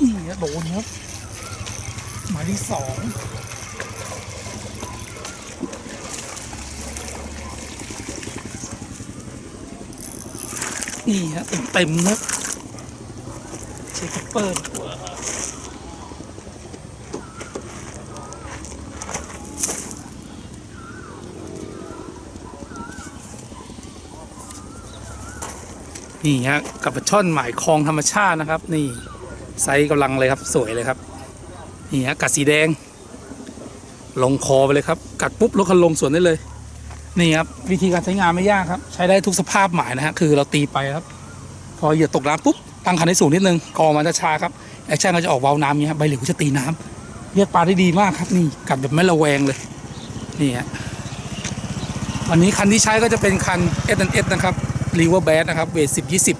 นี่โดนครับหมายที่สองนี่ฮะเต็มเต็มๆครับเช็คเปอร์ดีกว่านี่ฮะกับช่อนหมายคลองธรรมชาตินะครับ นี่ ไซส์กำลังเลยครับสวยเลยครับนี่ฮะกัดสีแดง ลงคอไปเลยครับ กัดปุ๊บรถคันลงสวนได้เลย นี่ครับวิธีการใช้งานไม่ยากครับ ใช้ได้ทุกสภาพหมายนะฮะคือเราตีไปครับ พอเหยื่อตกน้ำปุ๊บตั้งคันให้สูงนิดนึงกอมันจะชาครับแอคชั่นก็จะออกเวาน้ำอย่างเงี้ยใบเหลียวก็จะตีน้ำเรียกปลาได้ดีมากครับนี่กัดแบบไม่ระแวงเลยนี่ฮะวันนี้คันที่ใช้ก็จะเป็นคัน S S นะครับ r i v e r b a d นะครับเวทสิบยี่สิบ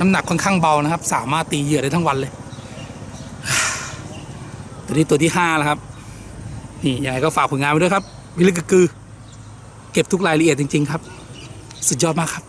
น้ำหนักค่อนข้างเบานะครับ สามารถตีเหยื่อได้ทั้งวันเลย ตัวนี้ตัวที่ห้าแล้วครับ นี่ยังไงก็ฝากผลงานไว้ด้วยครับวิลกกกือ เก็บทุกรายละเอียดจริง ๆ ครับ สุดยอดมากครับ